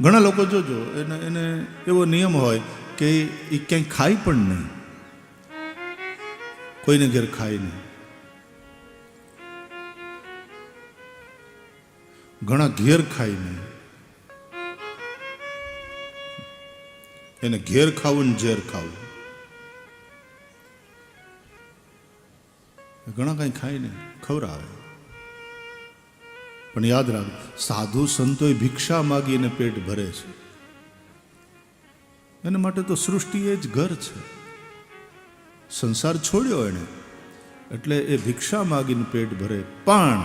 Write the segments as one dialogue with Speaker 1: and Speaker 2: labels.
Speaker 1: ઘણા લોકો જોજો, એને એને એવો નિયમ હોય કે એ ક્યાંય ખાય પણ નહીં. કોઈને ઘેર ખાય નહીં. ઘણા ઘેર ખાય નહીં. એને ઘેર ખાવું ને ઝેર ખાવું. ઘણા કાંઈ ખાય નહીં, ખવડાવે. પણ યાદ રાખ સાધુ સંતોએ ભિક્ષા માગીને પેટ ભરે છે. એના માટે તો સૃષ્ટિ એ જ ઘર છે. સંસાર છોડ્યો એણે, એટલે એ ભિક્ષા માગીને પેટ ભરે. પણ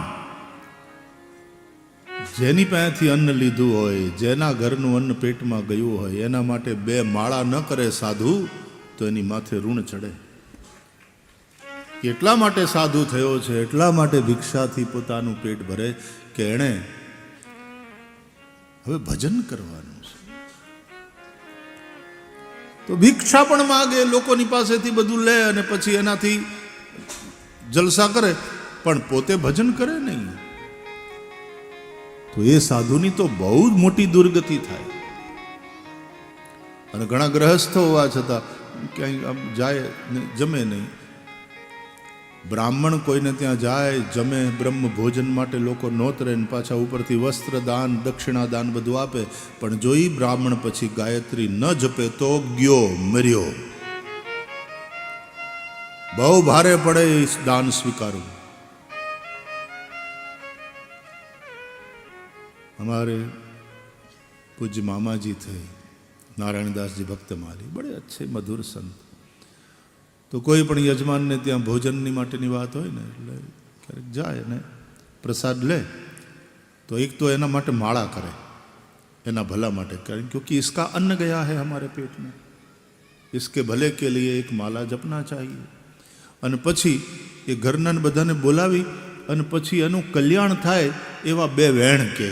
Speaker 1: જેની પાસેથી અન્ન લીધું હોય, જેના ઘરનું અન્ન પેટમાં ગયું હોય, એના માટે બે માળા ન કરે સાધુ, તો એની માથે ઋણ ચડે. એટલા માટે સાધુ થયો છે, એટલા માટે ભિક્ષાથી પોતાનું પેટ ભરે કે એણે હવે ભજન કરવાનું છે. તો ભિક્ષા પણ માગે, લોકોની પાસેથી બધું લે અને પછી એનાથી જલસા કરે, પણ પોતે ભજન કરે નહીં. તો એ સાધુની તો બહુ જ મોટી દુર્ગતિ થાય. અને ઘણા ગ્રહસ્થ હોવા છતાં ક્યાંય આમ જાય જમે નહીં. બ્રાહ્મણ કોઈને ત્યાં જાય, જમે, બ્રહ્મ ભોજન માટે લોકો નોતરે ને પાછા ઉપરથી વસ્ત્ર દાન, દક્ષિણા દાન બધું આપે. પણ જો એ બ્રાહ્મણ પછી ગાયત્રી ન જપે તો ગયો મર્યો. બહુ ભારે પડે એ દાન સ્વીકારવું. અમારે પૂજ્ય મામાજી થઈ, નારાયણદાસજી ભક્ત માલી બડે અચ્છે મધુર સંત. તો કોઈ પણ યજમાનને ત્યાં ભોજનની માટેની વાત હોય ને, એટલે ક્યારેક જાય અને પ્રસાદ લે. તો એક તો એના માટે માળા કરે, એના ભલા માટે. કારણ કે इसका અન્ન ગયા હે हमारे પેટમાં में। इसके ભલે કે લઈએ એક માલા જપના ચાહીએ અને પછી એ ઘરના બધાને બોલાવી અને પછી એનું કલ્યાણ થાય એવા બે વેણ કે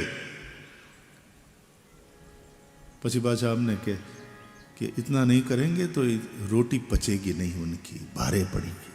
Speaker 1: પછી પાછા અમને કે कि इतना नहीं करेंगे तो ये रोटी पचेगी नहीं उनकी भारे पड़ेगी